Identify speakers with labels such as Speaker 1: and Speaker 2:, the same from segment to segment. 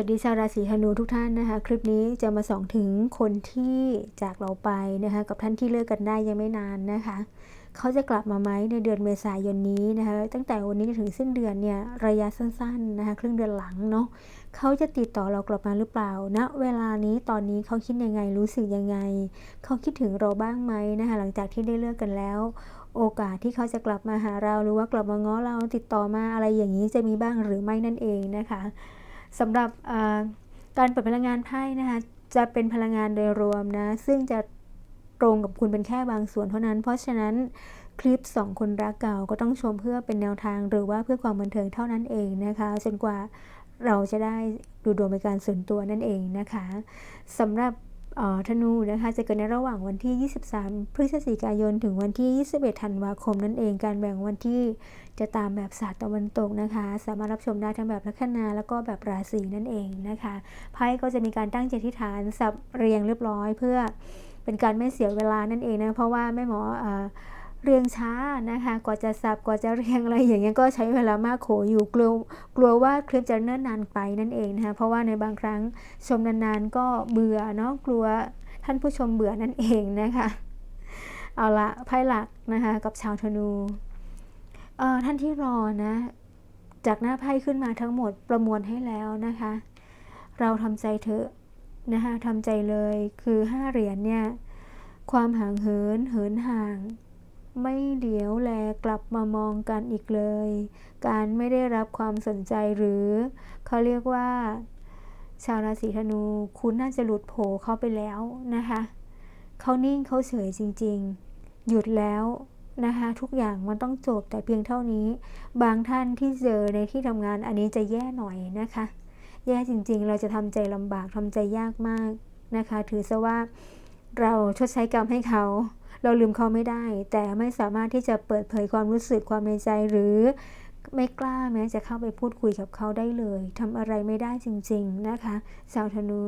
Speaker 1: วัสดีชาวราศีธนูทุกท่านนะคะ คลิปนี้จะมาส่องถึงคนที่จากเราไปนะคะกับท่านที่เลิกกันได้ยังไม่นานนะคะ เขาจะกลับมาไหมในเดือนเมษายนนี้นะคะ ตั้งแต่วันนี้จนถึงสิ้นเดือนเนี่ยระยะสั้นๆนะคะครึ่งเดือนหลังเนาะเขาจะติดต่อเรากลับมาหรือเปล่าณนะเวลานี้ตอนนี้เขาคิดยังไงรู้สึกยังไง เขาคิดถึงเราบ้างไหมนะคะหลังจากที่ได้เลิกกันแล้วโอกาสที่เขาจะกลับมาหาเราหรือว่ากลับมาง้อเราติดต่อมาอะไรอย่างนี้จะมีบ้างหรือไม่นั่นเองนะคะ สำหรับการเปิดพลังงานไพ่นะคะจะเป็นพลังงานโดยรวมนะ ซึ่งจะตรงกับคุณเป็นแค่บางส่วนเท่านั้น เพราะฉะนั้นคลิปสองคนรักเก่าก็ต้องชมเพื่อเป็นแนวทางหรือว่าเพื่อความบันเทิงเท่านั้นเองนะคะจนกว่าเราจะได้ดูดวงเป็นการส่วนตัวนั่นเองนะคะสำหรับ ธนูนะคะจะเกิดในระหว่างวันที่ 23 พฤศจิกายน ถึงวันที่ 21 ธันวาคมนั่นเอง การแบ่งวันที่จะตามแบบศาสตร์ตะวันตกนะคะ สามารถรับชมได้ทั้งแบบลัคนาแล้วก็แบบราศีนั่นเองนะคะไพ่ก็จะมีการตั้งเจตทิฐานสับเรียงเรียบร้อย เพื่อเป็นการไม่เสียเวลานั่นเองนะ เพราะว่าแม่หมออ เรียงช้านะคะกว่าจะสับกว่าจะเรียงอะไรอย่างเงี้ยก็ใช้เวลามากโขอยู่กลัวกลัวว่าคลิปจะเนิ่นนานไปนั่นเองนะคะเพราะว่าในบางครั้งชมนานๆก็เบื่อเนาะกลัวท่านผู้ชมเบื่อนั่นเองนะคะเอาละไพ่หลักนะคะกับชาวธนูเอ่อท่านที่รอนะจากหน้าไพ่ขึ้นมาทั้งหมดประมวลให้แล้วนะคะ เราทำใจเถอะนะคะทำใจเลยคือห้าเหรียญเนี่ยความห่างเหินเหินห่าง ไม่เดียวแลกลับมามองกันอีกเลย การไม่ได้รับความสนใจหรือ เขาเรียกว่า ชาวราศีธนู คุณน่าจะหลุดโผเข้าไปแล้วนะคะเขานิ่งเขาเฉยจริง ๆ หยุดแล้วนะคะทุกอย่างมันต้องจบแต่เพียงเท่านี้ บางท่านที่เจอในที่ทำงานอันนี้จะแย่หน่อยนะคะ แย่จริงๆ เราจะทำใจลำบากทำใจยากมากนะคะ ถือซะว่าเราชดใช้กรรมให้เขา เราลืมเขาไม่ได้ แต่ไม่สามารถที่จะเปิดเผยความรู้สึกความในใจหรือไม่กล้าแม้จะเข้าไปพูดคุยกับเขาได้เลยทำอะไรไม่ได้จริง ๆนะคะชาวธนู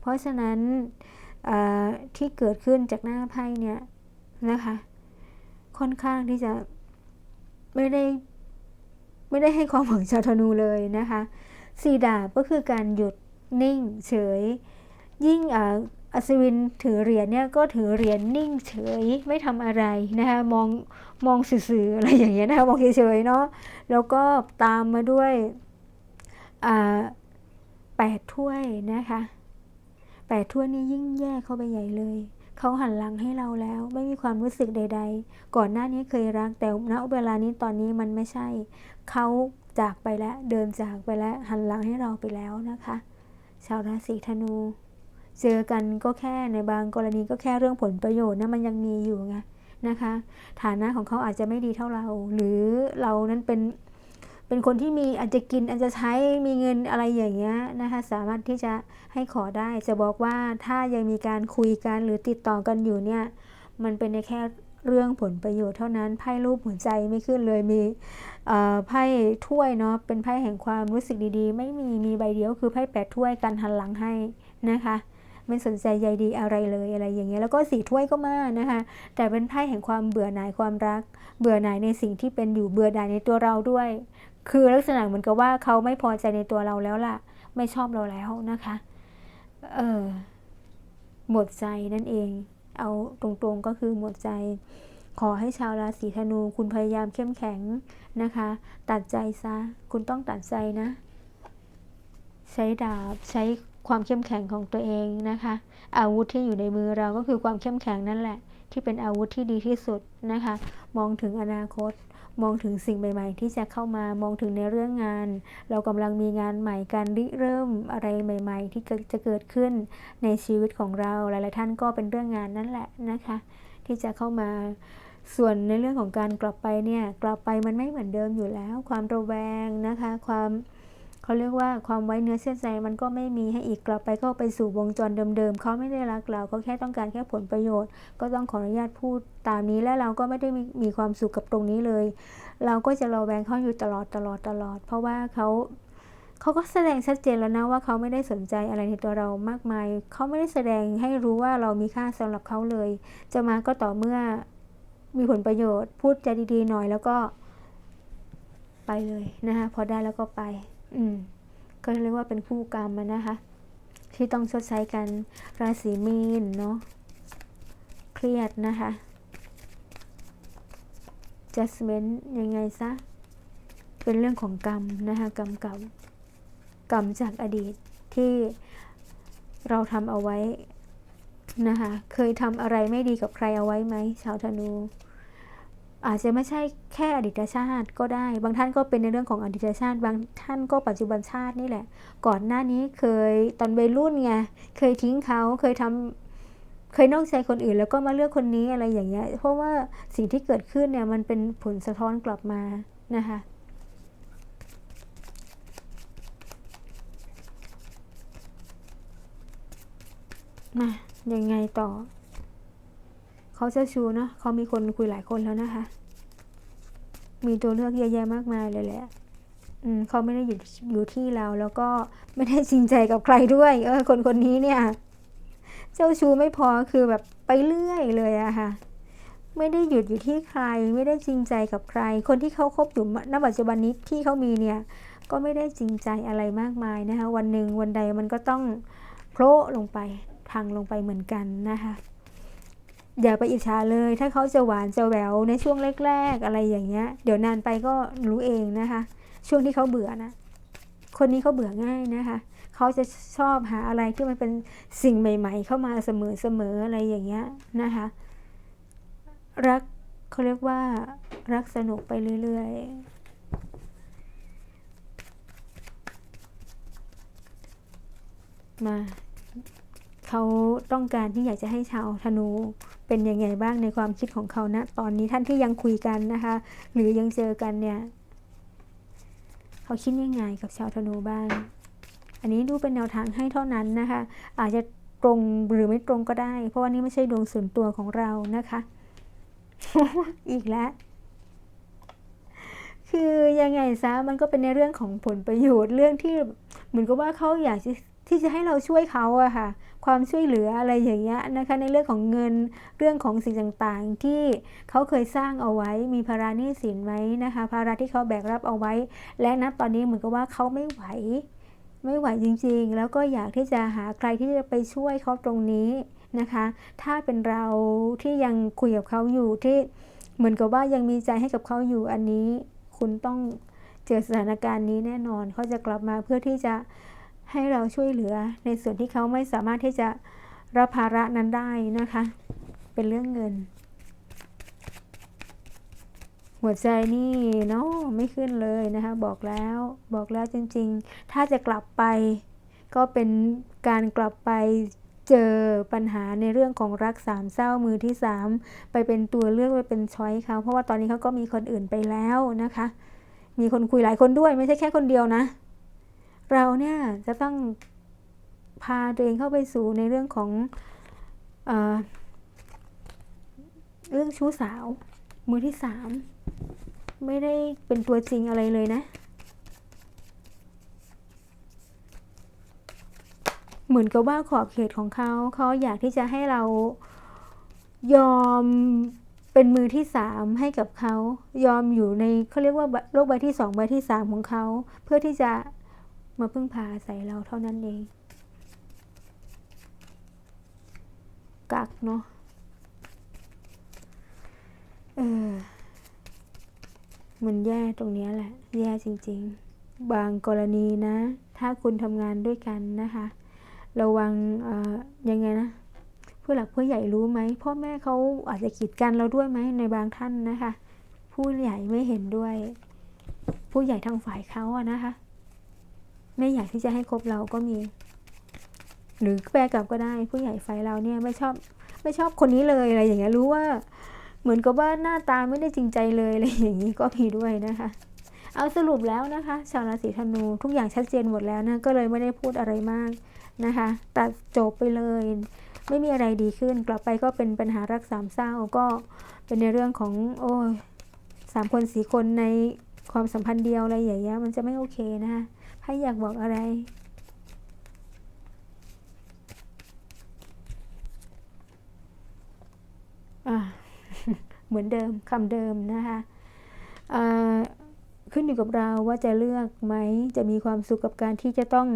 Speaker 1: เพราะฉะนั้นที่เกิดขึ้นจากหน้าไพ่เนี่ยนะคะ ค่อนข้างที่จะไม่ได้ไม่ได้ให้ความหวังชาวธนูเลยนะคะสีดาบก็คือการหยุดนิ่งเฉย ยิ่ง อัศวินถือเหรียญเนี่ยก็ถือเหรียญนิ่งเฉยไม่ทำอะไรนะคะมองมองสื่อๆอะไรอย่างเงี้ยนะคะมองเฉยๆเนาะแล้วก็ตามมาด้วยแปดถ้วยนะคะแปดถ้วยนี่ยิ่งแย่เข้าไปใหญ่เลยเขาหันหลังให้เราแล้วไม่มีความรู้สึกใด ๆ ก่อนหน้านี้เคยรักแต่ณเวลานี้ตอนนี้มันไม่ใช่เขาจากไปแล้วเดินจากไปแล้วหันหลังให้เราไปแล้วนะคะ ชาวราศีธนู เจอกันก็แค่ในบางกรณีก็แค่เรื่องผลประโยชน์นะมันยังมีอยู่ไงนะคะ ฐานะของเขาอาจจะไม่ดีเท่าเรา หรือเรานั้นเป็นเป็นคนที่มีอาจจะกินอาจจะใช้มีเงินอะไรอย่างเงี้ยนะคะสามารถที่จะให้ขอได้จะบอกว่าถ้ายังมีการคุยกันหรือติดต่อกันอยู่เนี่ยมันเป็นในแค่เรื่องผลประโยชน์เท่านั้นไพ่รูปหัวใจไม่ขึ้นเลยมีไพ่ถ้วยเนาะเป็นไพ่แห่งความรู้สึกดีๆ ไม่มีมีใบเดียวคือไพ่แปดถ้วยกันหันหลังให้นะคะ ไม่สนใจใยดีอะไรเลยอะไรอย่างเงี้ยแล้วก็สีถ้วยก็มานะคะแต่เป็นไพ่แห่งความเบื่อหน่ายความรัก เบื่อหน่ายในสิ่งที่เป็นอยู่เบื่อหน่ายในตัวเราด้วย คือลักษณะเหมือนกับว่าเขาไม่พอใจในตัวเราแล้วล่ะ ไม่ชอบเราแล้วนะคะเออหมดใจนั่นเอง เอาตรงๆก็คือหมดใจ ขอให้ชาวราศีธนูคุณพยายามเข้มแข็งนะคะ ตัดใจซะ คุณต้องตัดใจนะ ใช้ดาบใช้ ความเข้มแข็งของตัวเองนะคะ อาวุธที่อยู่ในมือเราก็คือความเข้มแข็งนั่นแหละ ที่เป็นอาวุธที่ดีที่สุดนะคะ มองถึงอนาคต มองถึงสิ่งใหม่ ๆ ที่จะเข้ามามองถึงในเรื่องงาน เรากำลังมีงานใหม่การริเริ่มอะไรใหม่ ๆ ที่จะเกิดขึ้นในชีวิตของเราหลายๆท่านก็เป็นเรื่องงานนั่นแหละนะคะ ที่จะเข้ามาส่วนในเรื่องของการกลับไปเนี่ยกลับไปมันไม่เหมือนเดิมอยู่แล้ว ความระแวงนะคะ ความ เขาเรียกว่าความไว้เนื้อเชื่อใจมันก็ไม่มีให้อีกกลับไปก็ไปสู่วงจรเดิมๆเขาไม่ได้รักเราก็แค่ต้องการแค่ผลประโยชน์ ก็ต้องขออนุญาตพูดตามนี้และเราก็ไม่ได้มีมีความสุขกับตรงนี้เลย เราก็จะระแวงเขาอยู่ตลอดตลอดตลอด เพราะว่าเขาเขาก็แสดงชัดเจนแล้วนะว่าเขาไม่ได้สนใจอะไรในตัวเรามากมาย เขาไม่ได้แสดงให้รู้ว่าเรามีค่าสำหรับเขาเลย จะมาก็ต่อเมื่อมีผลประโยชน์ พูดใจดีๆหน่อยแล้วก็ไปเลยนะคะพอได้แล้วก็ไป อืมก็เรียกว่าเป็นคู่กรรมนะคะ ที่ต้องชดใช้กันราศีมีนเนาะเครียดนะคะ judgment ยังไงซะ เป็นเรื่องของกรรมนะคะ กรรมเก่ากรรมจากอดีตที่เราทำเอาไว้นะคะ เคยทำอะไรไม่ดีกับใครเอาไว้ไหมชาวธนู อาจจะไม่ใช่แค่อดีตชาติก็ได้ บางท่านก็เป็นในเรื่องของอดีตชาติ บางท่านก็ปัจจุบันชาตินี่แหละ ก่อนหน้านี้เคยตอนวัยรุ่นไง เคยทิ้งเขา เคยทำเคยนอกใจคนอื่นแล้วก็มาเลือกคนนี้อะไรอย่างเงี้ย เพราะว่าสิ่งที่เกิดขึ้นเนี่ยมันเป็นผลสะท้อนกลับมานะคะ มายังไงต่อ เขาเจ้าชูเนาะเขามีคนคุยหลายคนแล้วนะคะ มีตัวเลือกเยอะแยะมากมายเลยแหละอืมเขาไม่ได้อยู่อยู่ที่เราแล้วก็ไม่ได้จริงใจกับใครด้วยเออคนคนนี้เนี่ย เจ้าชูไม่พอคือแบบไปเรื่อยเลยอะค่ะ ไม่ได้หยุดอยู่ที่ใคร ไม่ได้จริงใจกับใคร คนที่เขาคบอยู่ณปัจจุบันนี้ที่เขามีเนี่ย ก็ไม่ได้จริงใจอะไรมากมายนะคะ วันหนึ่งวันใดมันก็ต้องโผล่ลงไปพังลงไปเหมือนกันนะคะ อย่าไปอิจฉาเลย ถ้าเขาจะหวานจะแหววในช่วงแรก ๆ อะไรอย่างเงี้ย เดี๋ยวนานไปก็รู้เองนะคะ ช่วงที่เขาเบื่อนะ คนนี้เขาเบื่อง่ายนะคะ เขาจะชอบหาอะไรที่มันเป็นสิ่งใหม่ ๆ เข้ามาเสมอๆอะไรอย่างเงี้ยนะคะ รักเขาเรียกว่ารักสนุกไปเรื่อยๆ มา เขาต้องการที่อยากจะให้ชาวธนูเป็นยังไงบ้างในความคิดของเขานะตอนนี้ท่านที่ยังคุยกันนะคะ หรือยังเจอกันเนี่ยเขาคิดยังไงกับชาวธนูบ้าง อันนี้ดูเป็นแนวทางให้เท่านั้นนะคะ อาจจะตรงหรือไม่ตรงก็ได้ เพราะว่านี่ไม่ใช่ดวงส่วนตัวของเรานะคะ อีกแล้วคือยังไงซะมันก็เป็นในเรื่องของผลประโยชน์เรื่องที่เหมือนกับว่าเขาอยาก ที่จะให้เราช่วยเขาอะค่ะ ความช่วยเหลืออะไรอย่างเงี้ยนะคะ ในเรื่องของเงินเรื่องของสิ่งต่างๆ ที่เขาเคยสร้างเอาไว้ มีภาระหนี้สินไหมนะคะภาระที่เขาแบกรับเอาไว้ และณตอนนี้เหมือนกับว่าเขาไม่ไหว ไม่ไหวจริงๆ แล้วก็อยากที่จะหาใครที่จะไปช่วยเขาตรงนี้นะคะ ถ้าเป็นเราที่ยังคุยกับเขาอยู่ที่เหมือนกับว่ายังมีใจให้กับเขาอยู่อันนี้ คุณต้องเจอสถานการณ์นี้แน่นอนเขาจะกลับมาเพื่อที่จะ ให้เราช่วยเหลือในส่วนที่เขาไม่สามารถที่จะรับภาระนั้นได้นะคะ เป็นเรื่องเงิน หัวใจนี่เนาะไม่ขึ้นเลยนะคะ บอกแล้วบอกแล้วจริง ๆ ถ้าจะกลับไป ก็เป็นการกลับไปเจอปัญหาในเรื่องของรักสามเศร้ามือที่สามไปเป็นตัวเลือกไปเป็นช้อยเขาเพราะว่าตอนนี้เขาก็มีคนอื่นไปแล้วนะคะ มีคนคุยหลายคนด้วยไม่ใช่แค่คนเดียวนะ เราเนี่ยจะต้องพาตัวเองเข้าไปสู่ในเรื่องของเอเรื่องชู้สาว มือที่สามไม่ได้เป็นตัวจริงอะไรเลยนะ เหมือนกับว่าขอบเขตของเขาเขาอยากที่จะให้เรายอมเป็นมือที่สามให้กับเขายอมอยู่ในเขาเรียกว่าโลกใบที่สองใบที่สามของเขา เพื่อที่จะ มาพึ่งพาใส่เราเท่านั้นเอง กักเนาะเออมันแย่ตรงนี้แหละ แย่จริง ๆ บางกรณีนะ ถ้าคุณทำงานด้วยกันนะคะ ระวังยังไงนะผู้หลักผู้ใหญ่รู้ไหมพ่อแม่เขาอาจจะกีดกันเราด้วยไหมในบางท่านนะคะ ผู้ใหญ่ไม่เห็นด้วย ผู้ใหญ่ทางฝ่ายเขาอะนะคะ ไม่อยากที่จะให้คบเราก็มี หรือแปลกลับก็ได้ ผู้ใหญ่ฝ่ายเราเนี่ยไม่ชอบไม่ชอบคนนี้เลยอะไรอย่างเงี้ยรู้ว่า เหมือนกับว่าหน้าตาไม่ได้จริงใจเลยอะไรอย่างนี้ก็มีด้วยนะคะ เอาสรุปแล้วนะคะ ชาวราศีธนูทุกอย่างชัดเจนหมดแล้วนะก็เลยไม่ได้พูดอะไรมากนะคะตัดจบไปเลย ไม่มีอะไรดีขึ้น กลับไปก็เป็นปัญหารักสามเศร้าก็เป็นในเรื่องของ โอ้ยสามคนสี่คนในความสัมพันธ์เดียวอะไรอย่างเงี้ยมันจะไม่โอเคนะคะ ให้อยากบอกอะไร เหมือนเดิมคำเดิมนะคะขึ้นอยู่กับเราว่าจะเลือกไหม จะมีความสุขกับการที่จะต้อง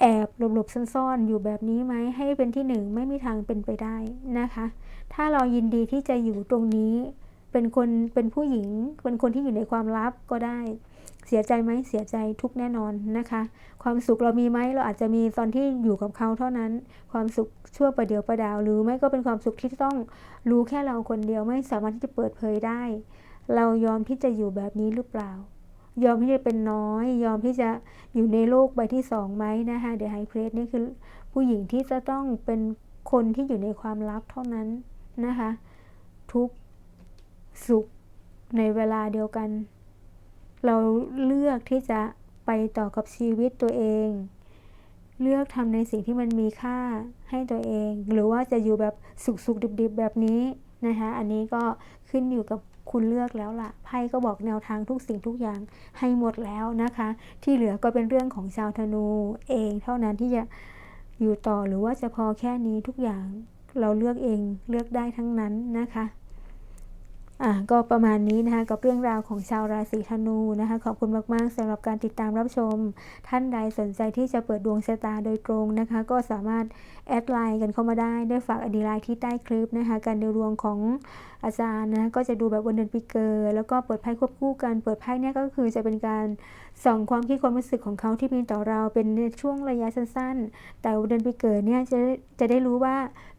Speaker 1: แอบหลบๆซ่อนๆอยู่แบบนี้ไหมให้เป็นที่หนึ่งไม่มีทางเป็นไปได้นะคะ ถ้าเรายินดีที่จะอยู่ตรงนี้ เป็นคนเป็นผู้หญิง เป็นคนที่อยู่ในความลับก็ได้ เสียใจไหมเสียใจทุกแน่นอนนะคะ ความสุขเรามีไหมเราอาจจะมีตอนที่อยู่กับเขาเท่านั้น ความสุขชั่วประเดียวประดาว หรือไม่ก็เป็นความสุขที่ต้องรู้แค่เราคนเดียวไม่สามารถที่จะเปิดเผยได้ เรายอมที่จะอยู่แบบนี้หรือเปล่า ยอมที่จะเป็นน้อย ยอมที่จะอยู่ในโลกใบที่สองไหมนะคะเดี๋ยวไฮเพรสนี่คือผู้หญิงที่จะต้องเป็นคนที่อยู่ในความลับเท่านั้นนะคะ ทุกสุขในเวลาเดียวกัน เราเลือกที่จะไปต่อกับชีวิตตัวเอง เลือกทำในสิ่งที่มันมีค่าให้ตัวเอง หรือว่าจะอยู่แบบสุขๆดิบๆแบบนี้นะคะ อันนี้ก็ขึ้นอยู่กับคุณเลือกแล้วล่ะ ไพ่ก็บอกแนวทางทุกสิ่งทุกอย่างให้หมดแล้วนะคะ ที่เหลือก็เป็นเรื่องของชาวธนูเองเท่านั้นที่จะอยู่ต่อหรือว่าจะพอแค่นี้ทุกอย่างเราเลือกเองเลือกได้ทั้งนั้นนะคะ อะก็ประมาณนี้นะคะกับเรื่องราวของชาวราศีธนูนะคะขอบคุณมากๆสำหรับการติดตามรับชม ท่านใดสนใจที่จะเปิดดวงชะตาโดยตรงนะคะ ก็สามารถแอดไลน์กันเข้ามาได้ได้ฝากอดีไลน์ที่ใต้คลิปนะคะ การดูดวงของอาจารย์นะก็จะดูแบบวันเดือนปีเกิดแล้วก็เปิดไพ่ควบคู่กัน เปิดไพ่เนี่ยก็คือจะเป็นการส่องความคิดความรู้สึกของเขาที่มีต่อเราเป็นในช่วงระยะสั้นๆ แต่วันเดือนปีเกิดเนี่ยจะจะได้รู้ว่า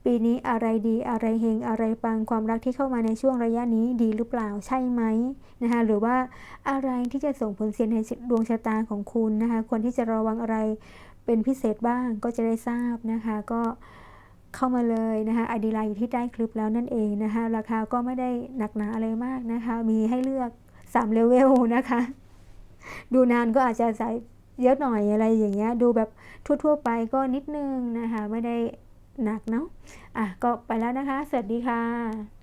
Speaker 1: ปีนี้อะไรดีอะไรเฮงอะไรปังความรักที่เข้ามาในช่วงระยะนี้ดีหรือเปล่าใช่ไหมนะคะหรือว่าอะไรที่จะส่งผลเสียในดวงชะตาของคุณนะคะควรที่จะระวังอะไรเป็นพิเศษบ้างก็จะได้ทราบนะคะก็เข้ามาเลยนะคะไอดีไลน์อยู่ที่ใต้คลิปแล้วนั่นเองนะคะราคาก็ไม่ได้หนักหนาอะไรมากนะคะมีให้เลือก3เลเวลนะคะดูนานก็อาจจะใส่เยอะหน่อยอะไรอย่างเงี้ยดูแบบทั่ว ๆ ไปก็นิดนึงนะคะไม่ได้ หนักเนาะอะก็ไปแล้วนะคะ สวัสดีค่ะ